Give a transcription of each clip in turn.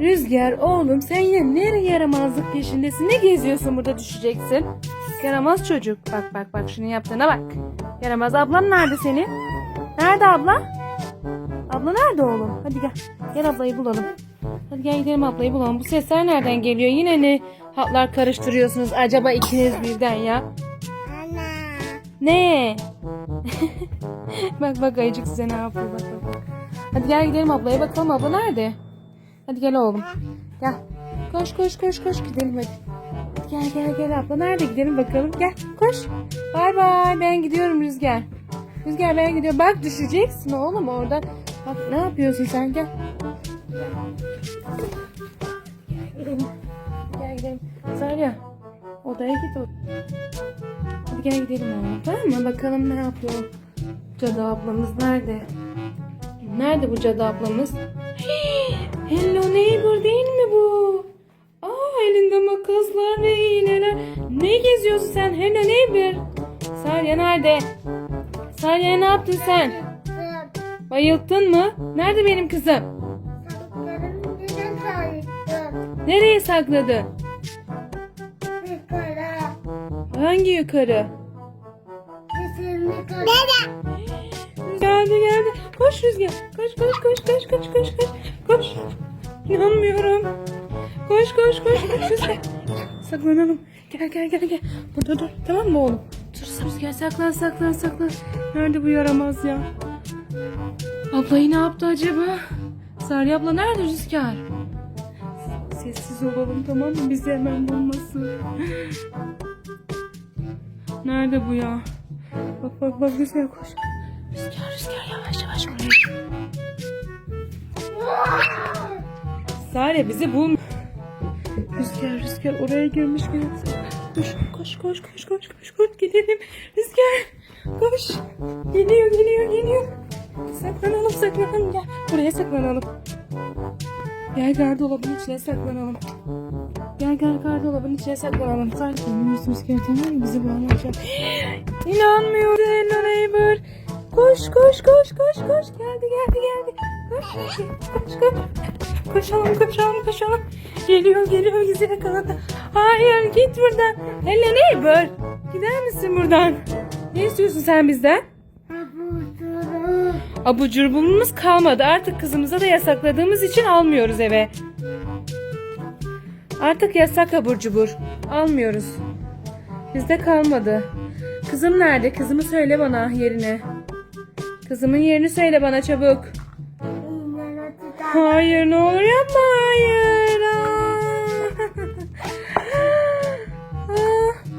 Rüzgar oğlum sen yine nereye yaramazlık peşindesin? Ne geziyorsun burada düşeceksin? Yaramaz çocuk. Bak bak bak şunu yaptığına bak. Yaramaz ablan nerede senin? Nerede abla? Abla nerede oğlum? Hadi gel. Gel ablayı bulalım. Hadi gel gidelim ablayı bulalım. Bu sesler nereden geliyor? Yine ne hatlar karıştırıyorsunuz acaba ikiniz birden ya? Ana. Ne? bak bak ayıcık size ne yapıyor bak bak. Hadi gel gidelim ablaya bakalım abla nerede? Hadi gel oğlum. Gel. Koş koş koş koş gidelim hadi. Gel gel gel abla nerede gidelim bakalım gel koş. Bay bay ben gidiyorum Rüzgar. Rüzgar ben gidiyorum. Bak düşeceksin oğlum orada. Bak ne yapıyorsun sen gel. Gel gidelim. Gel gidelim. Zarya odaya git o. Hadi gel gidelim oğlum tamam mı? Bakalım ne yapıyor. Cadı ablamız nerede? Nerede bu cadı ablamız? Hii, Hello neighbor değil mi bu? Aa elinde makaslar ve iğneler. Ne geziyorsun sen? Hello neighbor. Sarya nerede? Sarya ne yaptın sen? Bayılttın mı? Nerede benim kızım? Nereye sakladı? Yukarı. Hangi yukarı? Kesinlikle. Geldi geldi. Koş Rüzgar. Koş koş koş koş koş koş koş. Koş. İnanmıyorum. Koş koş koş koş Rüzgar. Saklanalım. Gel gel gel gel. Burada dur. Tamam mı oğlum? Dur Rüzgar saklan saklan saklan. Nerede bu yaramaz ya? Ablayı ne yaptı acaba? Sarı abla nerede Rüzgar? Sessiz olalım tamam mı? Bizi hemen bulmasın. Nerede bu ya? Bak bak bak Rüzgar koş. Rüzgar rüzgar yavaş yavaş oraya. Sare bizi bul. Rüzgar rüzgar oraya girmiş gibi. Koş koş koş koş koş koş koş gidelim. Rüzgar koş. Geliyor geliyor geliyor. Saklanalım saklanalım gel. Buraya saklanalım. Gel gardırobun içine saklanalım. Gel gel gardırobun içine saklanalım. Sanki rüzgar tamam mı? Bizi bulmayacak. İnanmıyorum Hello Neighbor. Koş koş koş koş koş. Geldi geldi geldi. Koş koş koş koş. Koşalım koşalım koşalım. Geliyor geliyor bizi yakaladı. Hayır git buradan. Hello Neighbor. Gider misin buradan? Ne istiyorsun sen bizden? Abur curbumuz kalmadı. Artık kızımıza da yasakladığımız için almıyoruz eve. Artık yasak abur cubur. Almıyoruz. Bizde kalmadı. Kızım nerede? Kızımı söyle bana yerine. Kızımın yerini söyle bana çabuk. Hayır ne olur yapma hayır.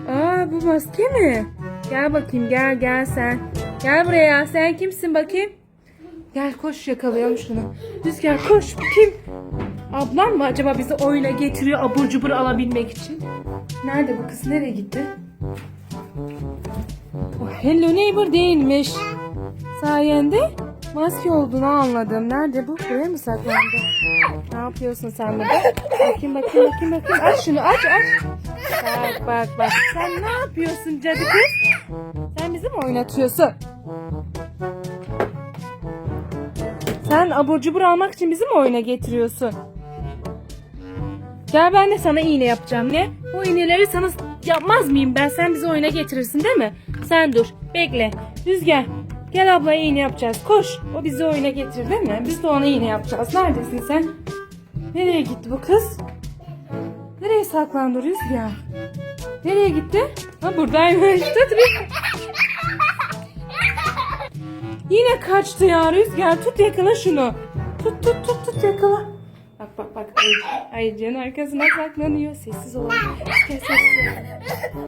Aa, Aa, bu maske mi? Gel bakayım gel gel sen. Gel buraya sen kimsin bakayım? Gel koş yakalayalım şunu. Rüzgar koş kim? Ablam mı acaba bizi oyuna getiriyor abur cubur alabilmek için? Nerede bu kız nereye gitti? Oh, Hello Neighbor değilmiş. Sayende maske olduğunu anladım. Nerede bu? Buraya mı saklandı? Ne yapıyorsun sen burada? Bakayım bakayım bakayım bakayım. Aç şunu aç aç. Bak bak bak. Sen ne yapıyorsun cadı kız? Sen bizi mi oynatıyorsun? Sen abur cubur almak için bizi mi oyuna getiriyorsun? Gel ben de sana iğne yapacağım. Ne? O iğneleri sana yapmaz mıyım ben? Sen bizi oyuna getirirsin değil mi? Sen dur. Bekle. Rüzgar. Gel ablaya iğne yapacağız. Koş. O bizi oyuna getir değil mi? Biz de ona iğne yapacağız. Neredesin sen? Nereye gitti bu kız? Nereye saklandı Rüzgar? Nereye gitti? Ha buradaymış. Tut. Yine kaçtı ya Rüzgar. Tut yakala şunu. Tut tut tut tut yakala. Bak bak bak. Ay, ayıcığın arkasına saklanıyor. Sessiz olalım. Sessiz ol.